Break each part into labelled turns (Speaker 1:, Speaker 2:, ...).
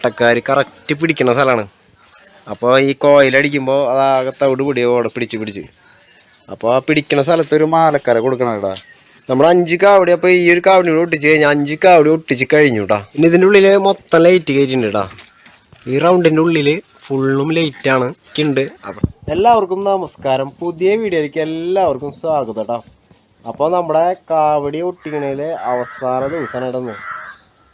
Speaker 1: ആട്ടക്കാർ correct പിടിക്കുന്ന സ്ഥലമാണ്. അപ്പോൾ ഈ കോയിലടിക്കുമ്പോൾ അതാകെ തവിട് പിടിയോടെ പിടിച്ച് പിടിച്ച്. അപ്പോൾ ആ പിടിക്കുന്ന സ്ഥലത്ത് ഒരു മാലക്കര കൊടുക്കണം കേട്ടോ. നമ്മൾ അഞ്ച് കാവടി അപ്പോൾ ഈ ഒരു കാവടി കൂടെ ഒട്ടിച്ച് കഴിഞ്ഞാൽ അഞ്ച് കാവടി ഒട്ടിച്ച് കഴിഞ്ഞു കേട്ടോ പിന്നെ ഇതിന്റെ ഉള്ളിൽ മൊത്തം ലൈറ്റ് കയറ്റിയിട്ടുണ്ട് കേട്ടോ ഈ റൗണ്ടിന്റെ ഉള്ളിൽ ഫുള്ളും ലൈറ്റാണ് ഉണ്ട് എല്ലാവർക്കും നമസ്കാരം. പുതിയ വീഡിയോയിലേക്ക് എല്ലാവർക്കും സ്വാഗതം കേട്ടോ അപ്പോൾ നമ്മുടെ കാവടി ഒട്ടിക്കണേൽ അവസാന ദിവസമാണ് ഇടുന്നത്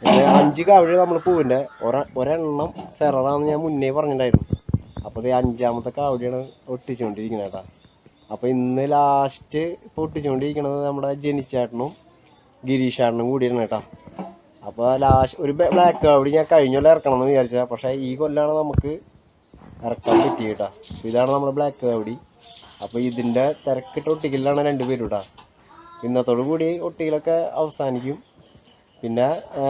Speaker 1: അഞ്ച് കാവടി നമ്മൾ പൂവിന്റെ ഒര ഒരെണ്ണം ഫെററാന്ന് ഞാൻ മുന്നേ പറഞ്ഞിട്ടുണ്ടായിരുന്നു അപ്പോൾ ഇത് അഞ്ചാമത്തെ കാവടിയാണ് ഒട്ടിച്ചുകൊണ്ടിരിക്കുന്നത് കേട്ടോ. അപ്പോൾ ഇന്ന് ലാസ്റ്റ് ഇപ്പോൾ ഒട്ടിച്ചുകൊണ്ടിരിക്കുന്നത് നമ്മുടെ ജനിച്ചേട്ടനും ഗിരീഷേട്ടനും കൂടിയാണ് കേട്ടോ. അപ്പോൾ ലാസ്റ്റ് ഒരു ബ്ലാക്ക് കാവടി ഞാൻ കഴിഞ്ഞ ഇറക്കണം എന്ന് വിചാരിച്ചാൽ പക്ഷേ ഈ കൊല്ലാണ് നമുക്ക് ഇറക്കാൻ പറ്റി കേട്ടോ. ഇതാണ് നമ്മുടെ ബ്ലാക്ക് കാവടി അപ്പോൾ ഇതിന്റെ തിരക്കിട്ട് ഒട്ടിക്കലാണ് രണ്ടുപേരും കേട്ടോ. ഇന്നത്തോടു കൂടി ഒട്ടിക്കലൊക്കെ അവസാനിക്കും. പിന്നെ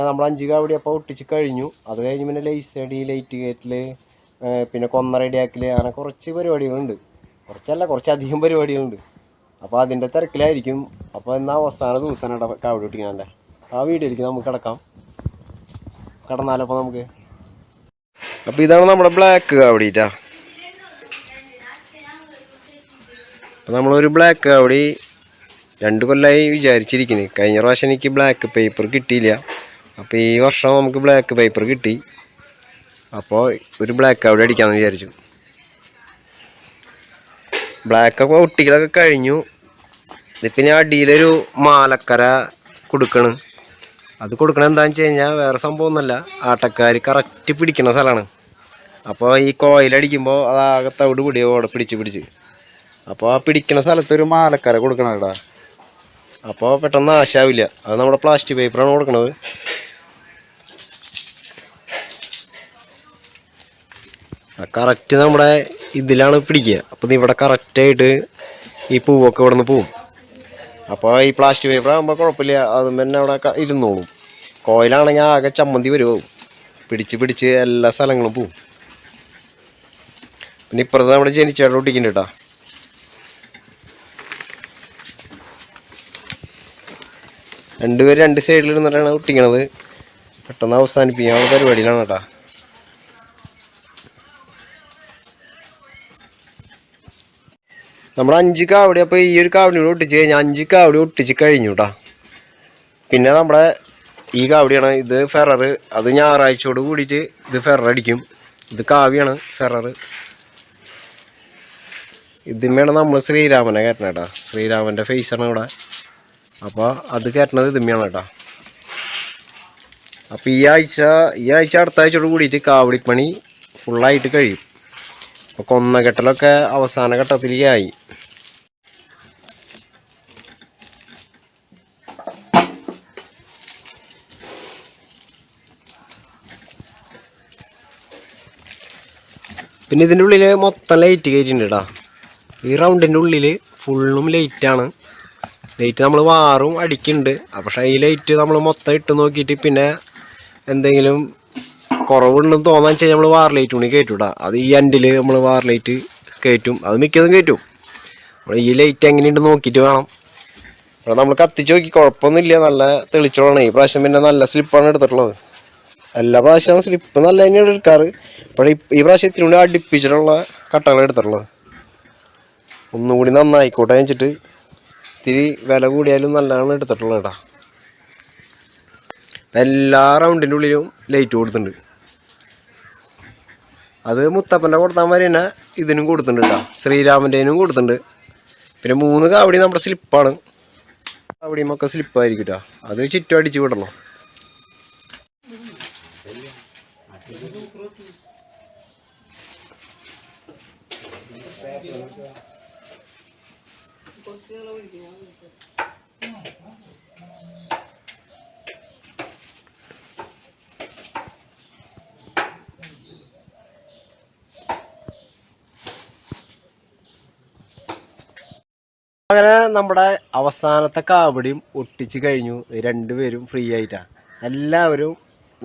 Speaker 1: നമ്മൾ അഞ്ച് കാവടി അപ്പോൾ ഒട്ടിച്ച് കഴിഞ്ഞു. അത് കഴിഞ്ഞ് പിന്നെ ലൈസ് അടി ലൈറ്റ് കയറ്റൽ പിന്നെ കൊന്ന റെഡിയാക്കൽ അങ്ങനെ കുറച്ച് പരിപാടികളുണ്ട്. കുറച്ചല്ല കുറച്ചധികം പരിപാടികളുണ്ട്. അപ്പോൾ അതിന്റെ തിരക്കിലായിരിക്കും. അപ്പോൾ എന്നാൽ അവസാന ദിവസമാണ് ഇവിടെ കാവടി ഒട്ടിക്കാന്റെ ആ വീഡിയോയിലേക്ക് നമുക്ക് കിടക്കാം. കിടന്നാലോ അപ്പോൾ നമുക്ക്. അപ്പോൾ ഇതാണ് നമ്മുടെ ബ്ലാക്ക് കാവടിയിട്ടാ നമ്മളൊരു ബ്ലാക്ക് കാവടി രണ്ട് കൊല്ലമായി വിചാരിച്ചിരിക്കുന്നത് കഴിഞ്ഞ പ്രാവശ്യം എനിക്ക് ബ്ലാക്ക് പേപ്പർ കിട്ടിയില്ല. അപ്പോൾ ഈ വർഷം നമുക്ക് ബ്ലാക്ക് പേപ്പർ കിട്ടി. അപ്പോൾ ഒരു ബ്ലാക്ക് അവിടെ അടിക്കാമെന്ന് വിചാരിച്ചു. ബ്ലാക്ക് ഒക്കെ ഒട്ടികളൊക്കെ കഴിഞ്ഞു. ഇതിപ്പോൾ ഞാൻ അടിയിലൊരു മാലക്കര കൊടുക്കണം. അത് കൊടുക്കണ എന്താണെന്ന് വെച്ച് കഴിഞ്ഞാൽ വേറെ സംഭവമൊന്നുമല്ല ആട്ടക്കാർ കറക്റ്റ് പിടിക്കുന്ന സ്ഥലമാണ്. അപ്പോൾ ഈ കോയിലടിക്കുമ്പോൾ അതാകെ തവിട് പിടിയോടെ പിടിച്ച് പിടിച്ച്. അപ്പോൾ ആ പിടിക്കുന്ന സ്ഥലത്ത് ഒരു മാലക്കര കൊടുക്കണം കേട്ടോ. അപ്പോൾ പെട്ടെന്ന് ആശാവില്ല. അത് നമ്മുടെ പ്ലാസ്റ്റിക് പേപ്പറാണ് കൊടുക്കണത്. കറക്റ്റ് നമ്മുടെ ഇതിലാണ് പിടിക്കുക. അപ്പം ഇവിടെ കറക്റ്റായിട്ട് ഈ പൂവൊക്കെ ഇവിടെ നിന്ന് പോവും. അപ്പോൾ ഈ പ്ലാസ്റ്റിക് പേപ്പർ ആകുമ്പോൾ കുഴപ്പമില്ല. അതും തന്നെ അവിടെ ഇരുന്നോളും. കോയിലാണെങ്കിൽ ആകെ ചമ്മന്തി വരുമോ പിടിച്ച് പിടിച്ച് എല്ലാ സ്ഥലങ്ങളും പോവും. പിന്നെ ഇപ്പുറത്ത് നമ്മുടെ ജനിച്ചേട്ടൻ ഒട്ടിക്കുന്നുണ്ട് കേട്ടോ. രണ്ടുപേരും രണ്ട് സൈഡിൽ ഇരുന്നിട്ടാണ് ഒട്ടിക്കണത് പെട്ടെന്ന് അവസാനിപ്പിക്കാനുള്ള പരിപാടിയിലാണ് കേട്ടോ. നമ്മൾ അഞ്ച് കാവടി അപ്പോൾ ഈ ഒരു കാവടി കൂടെ ഒട്ടിച്ച് കഴിഞ്ഞാൽ അഞ്ച് കാവടി ഒട്ടിച്ച് കഴിഞ്ഞു കേട്ടോ. പിന്നെ നമ്മുടെ ഈ കാവടിയാണ് ഇത് ഫെറർ അത് ഞായറാഴ്ചയോട് കൂടിയിട്ട് ഇത് ഫെറർ അടിക്കും. ഇത് കാവ്യാണ് ഫെറർ ഇതിന്മേണ് നമ്മൾ ശ്രീരാമനെ കയറ്റണം കേട്ടോ. ശ്രീരാമന്റെ ആണ് ഇവിടെ. അപ്പോൾ അത് കയറ്റണത് ഇതുമ്മയാണ് കേട്ടോ. അപ്പോൾ ഈ ആഴ്ച ഈ ആഴ്ച അടുത്ത ആഴ്ചയോട് കൂടിയിട്ട് കാവടിപ്പണി ഫുള്ളായിട്ട് കഴിയും. അപ്പോൾ കൊന്ന കെട്ടലൊക്കെ അവസാന ഘട്ടത്തിലേക്കായി. പിന്നെ ഇതിന്റെ ഉള്ളിൽ മൊത്തം ലൈറ്റ് കയറ്റിയിട്ടുണ്ട് കേട്ടോ. ഈ റൗണ്ടിന്റെ ഉള്ളിൽ ഫുള്ളും ലൈറ്റാണ് ലൈറ്റ് നമ്മൾ വാറും അടിക്കുന്നുണ്ട് പക്ഷെ ഈ ലൈറ്റ് നമ്മൾ മൊത്തം ഇട്ട് നോക്കിയിട്ട് പിന്നെ എന്തെങ്കിലും കുറവുണ്ടെന്ന് തോന്നാൻ വെച്ചാൽ നമ്മൾ വാർ ലൈറ്റ് കൂടി കയറ്റൂടാ അത് ഈ എൻഡിൽ നമ്മൾ വാർ ലൈറ്റ് കയറ്റും അത് മിക്കതും കയറ്റും നമ്മൾ ഈ ലൈറ്റ് എങ്ങനെയുണ്ട് നോക്കിയിട്ട് വേണം. ഇവിടെ നമ്മൾ കത്തിച്ച് നോക്കി കുഴപ്പമൊന്നുമില്ല. നല്ല തെളിച്ചോളാണ്. ഈ പ്രാവശ്യം പിന്നെ നല്ല സ്ലിപ്പാണ് എടുത്തിട്ടുള്ളത്. എല്ലാ പ്രാവശ്യവും സ്ലിപ്പ് നല്ല തന്നെയാണ് എടുക്കാറ്. ഈ- ഈ പ്രാവശ്യം ഇത്തിരി കൂടി അടുപ്പിച്ചിട്ടുള്ള കട്ടകൾ എടുത്തിട്ടുള്ളത്. ഒന്നുകൂടി നന്നായിക്കോട്ടെ വെച്ചിട്ട് ഇത്തിരി വില കൂടിയാലും നല്ലതാണ് എടുത്തിട്ടുള്ളത് കേട്ടോ. എല്ലാ റൗണ്ടിന്റെ ഉള്ളിലും ലൈറ്റ് കൊടുത്തിട്ടുണ്ട്. അത് മുത്തപ്പന്റെ കൊടുത്താൽ വരെ തന്നെ ഇതിനും കൊടുത്തിട്ടുണ്ട് കേട്ടോ. ശ്രീരാമന്റെനും കൊടുത്തിട്ടുണ്ട്. പിന്നെ മൂന്ന് കാവടി നമ്മുടെ സ്ലിപ്പാണ് കാവടിയും ഒക്കെ സ്ലിപ്പായിരിക്കും കേട്ടോ. അത് ചുറ്റും അടിച്ച് വിടണം. അങ്ങനെ നമ്മുടെ അവസാനത്തെ കാവടിയും ഒട്ടിച്ച് കഴിഞ്ഞു. രണ്ടുപേരും ഫ്രീ ആയിട്ടാണ് എല്ലാവരും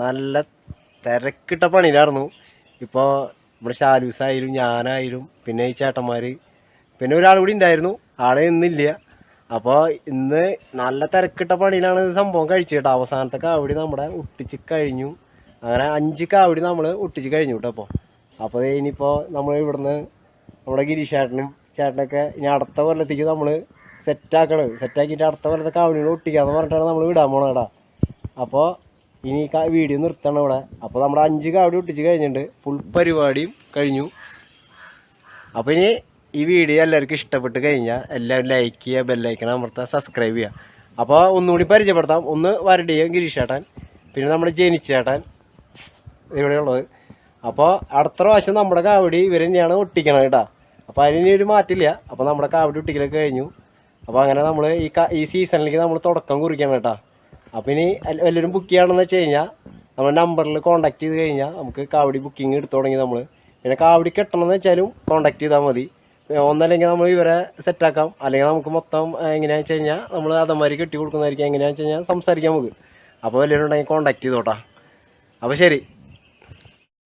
Speaker 1: നല്ല തിരക്കിട്ട പണിയിലായിരുന്നു. ഇപ്പോൾ നമ്മുടെ ഷാലൂസായാലും ഞാനായാലും പിന്നെ ഈ ചേട്ടന്മാർ പിന്നെ ഒരാൾ കൂടി ഉണ്ടായിരുന്നു. ആളെ ഇന്നില്ല അപ്പോൾ ഇന്ന് നല്ല തിരക്കിട്ട പണിയിലാണ് സംഭവം കഴിച്ചു കേട്ടോ. അവസാനത്തെ കാവടി നമ്മുടെ ഒട്ടിച്ച് കഴിഞ്ഞു. അങ്ങനെ അഞ്ച് കാവടി നമ്മൾ ഒട്ടിച്ച് കഴിഞ്ഞു കേട്ടോ അപ്പോൾ അപ്പോൾ ഇനിയിപ്പോൾ നമ്മൾ ഇവിടുന്ന് നമ്മുടെ ഗിരീഷ് ചേട്ടനും ചേട്ടനൊക്കെ ഇനി അടുത്ത കൊല്ലത്തേക്ക് നമ്മൾ സെറ്റാക്കണത് സെറ്റാക്കിയിട്ട് അടുത്ത കൊല്ലത്തെ കാവടികൾ ഒട്ടിക്കാന്ന് പറഞ്ഞിട്ടാണ് നമ്മൾ വിടാൻ പോണത് കേട്ടോ. അപ്പോൾ ഇനി വീഡിയോ നിർത്തണം ഇവിടെ. അപ്പോൾ നമ്മുടെ അഞ്ച് കാവടി ഒട്ടിച്ച് കഴിഞ്ഞിട്ടുണ്ട്. ഫുൾ പരിപാടിയും കഴിഞ്ഞു. അപ്പോൾ ഇനി ഈ വീഡിയോ എല്ലാവർക്കും ഇഷ്ടപ്പെട്ട് കഴിഞ്ഞാൽ എല്ലാവരും ലൈക്ക് ചെയ്യുക ബെല്ലൈക്കൺ അമർത്തുക സബ്സ്ക്രൈബ് ചെയ്യുക. അപ്പോൾ ഒന്നുകൂടി പരിചയപ്പെടുത്താം. ഒന്ന് വരടിയും ഗിരീഷേട്ടൻ പിന്നെ നമ്മുടെ ജനിച്ചേട്ടൻ ഇവിടെയുള്ളത് അപ്പോൾ അടുത്ത പ്രാവശ്യം നമ്മുടെ കാവടി ഇവർ തന്നെയാണ് ഒട്ടിക്കണത് കേട്ടോ. അപ്പോൾ അതിന് ഒരു മാറ്റില്ല അപ്പോൾ നമ്മുടെ കാവടി ഒട്ടിക്കലൊക്കെ കഴിഞ്ഞു. അപ്പോൾ അങ്ങനെ നമ്മൾ ഈ ഈ സീസണിലേക്ക് നമ്മൾ തുടക്കം കുറിക്കണം കേട്ടോ. അപ്പോൾ ഇനി എല്ലാവരും ബുക്ക് ചെയ്യണമെന്ന് വെച്ച് കഴിഞ്ഞാൽ നമ്മുടെ നമ്പറിൽ കോൺടാക്ട് ചെയ്ത് കഴിഞ്ഞാൽ നമുക്ക് കാവടി ബുക്കിംഗ് എടുത്തു തുടങ്ങി നമ്മൾ പിന്നെ കാവടി കെട്ടണമെന്ന് വെച്ചാലും കോൺടാക്ട് ചെയ്താൽ മതി. ഒന്നല്ലെങ്കിൽ നമ്മൾ ഇവരെ സെറ്റാക്കാം അല്ലെങ്കിൽ നമുക്ക് മൊത്തം എങ്ങനെയാണെന്ന് വെച്ച് കഴിഞ്ഞാൽ നമ്മൾ അതമാതിരി കെട്ടി കൊടുക്കുന്നതായിരിക്കും എങ്ങനെയാണെന്ന് വെച്ച് കഴിഞ്ഞാൽ സംസാരിക്കാം നമുക്ക്. അപ്പോൾ എല്ലാവരും ഉണ്ടെങ്കിൽ കോൺടാക്ട് ചെയ്തോട്ടാ. അപ്പോൾ ശരി.